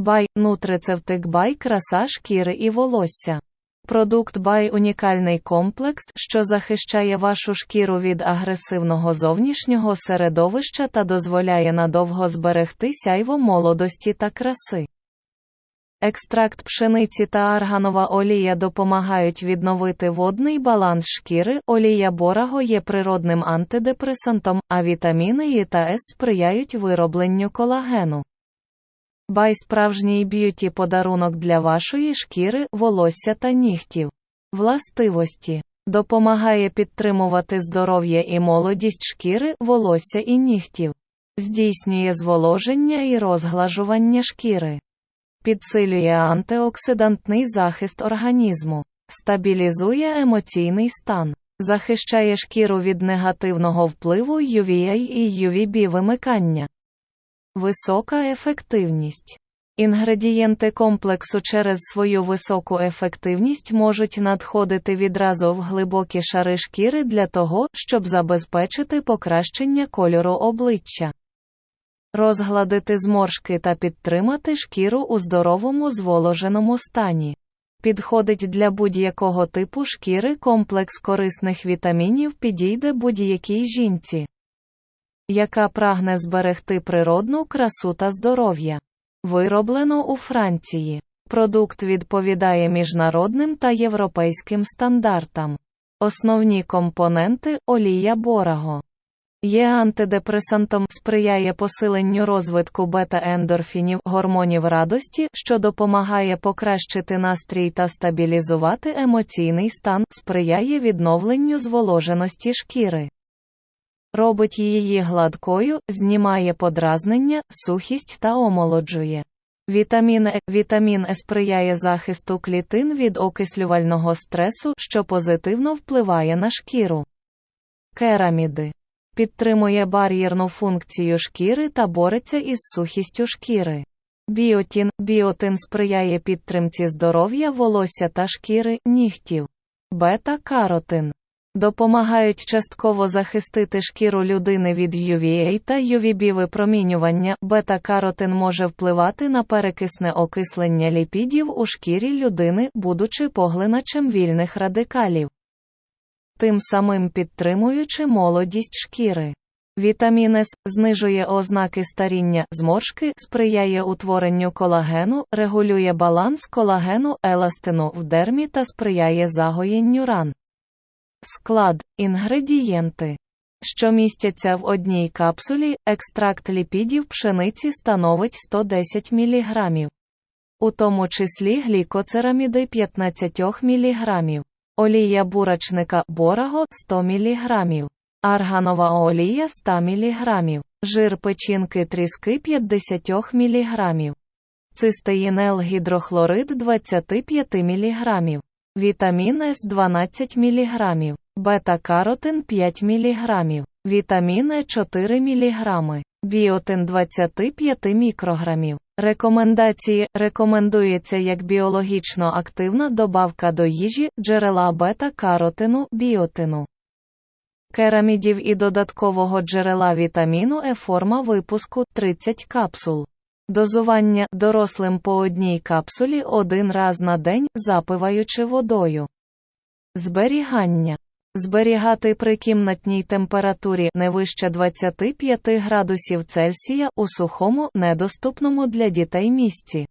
Бай Нутрицевтик Бай краса шкіри і волосся. Продукт Бай унікальний комплекс, що захищає вашу шкіру від агресивного зовнішнього середовища та дозволяє надовго зберегти сяйво молодості та краси. Екстракт пшениці та арганова олія допомагають відновити водний баланс шкіри. Олія бораго є природним антидепресантом, а вітаміни І та С сприяють виробленню колагену. Бай справжній б'юті подарунок для вашої шкіри, волосся та нігтів. Властивості допомагає підтримувати здоров'я і молодість шкіри, волосся і нігтів. Здійснює зволоження і розглажування шкіри. Підсилює антиоксидантний захист організму, стабілізує емоційний стан, захищає шкіру від негативного впливу UVA і UVB вимикання. Висока ефективність. Інгредієнти комплексу через свою високу ефективність можуть надходити відразу в глибокі шари шкіри для того, щоб забезпечити покращення кольору обличчя, розгладити зморшки та підтримати шкіру у здоровому зволоженому стані. Підходить для будь-якого типу шкіри комплекс корисних вітамінів підійде будь-якій жінці яка прагне зберегти природну красу та здоров'я. Вироблено у Франції. Продукт відповідає міжнародним та європейським стандартам. Основні компоненти олія бораго. Є антидепресантом, сприяє посиленню розвитку бета-ендорфінів, гормонів радості, що допомагає покращити настрій та стабілізувати емоційний стан, сприяє відновленню зволоженості шкіри. Робить її гладкою, знімає подразнення, сухість та омолоджує. Вітамін Е. Вітамін Е сприяє захисту клітин від окислювального стресу, що позитивно впливає на шкіру. Кераміди підтримує бар'єрну функцію шкіри та бореться із сухістю шкіри. Біотін Біотин сприяє підтримці здоров'я волосся та шкіри, нігтів. Бета-каротин допомагають частково захистити шкіру людини від UVA та UVB випромінювання. Бета-каротин може впливати на перекисне окислення ліпідів у шкірі людини, будучи поглиначем вільних радикалів, тим самим підтримуючи молодість шкіри. Вітамін С знижує ознаки старіння, зморшки, сприяє утворенню колагену, регулює баланс колагену, еластину в дермі та сприяє загоєнню ран. Склад, інгредієнти, що містяться в одній капсулі, екстракт ліпідів пшениці становить 110 мг, у тому числі глікоцераміди 15 мг, олія бурачника бораго 100 мг, арганова олія 100 мг, жир печінки тріски 50 мг, цистеїнел гідрохлорид 25 мг. Вітамін С 12 мг, бета-каротин 5 мг, вітамін Е 4 мг, біотин 25 мікрограмів. Рекомендації рекомендується як біологічно активна добавка до їжі, джерела бета-каротину, біотину. Керамідів і додаткового джерела вітаміну Е форма випуску 30 капсул. Дозування дорослим по одній капсулі один раз на день, запиваючи водою. Зберігання. Зберігати при кімнатній температурі не вище 25 градусів Цельсія у сухому, недоступному для дітей місці.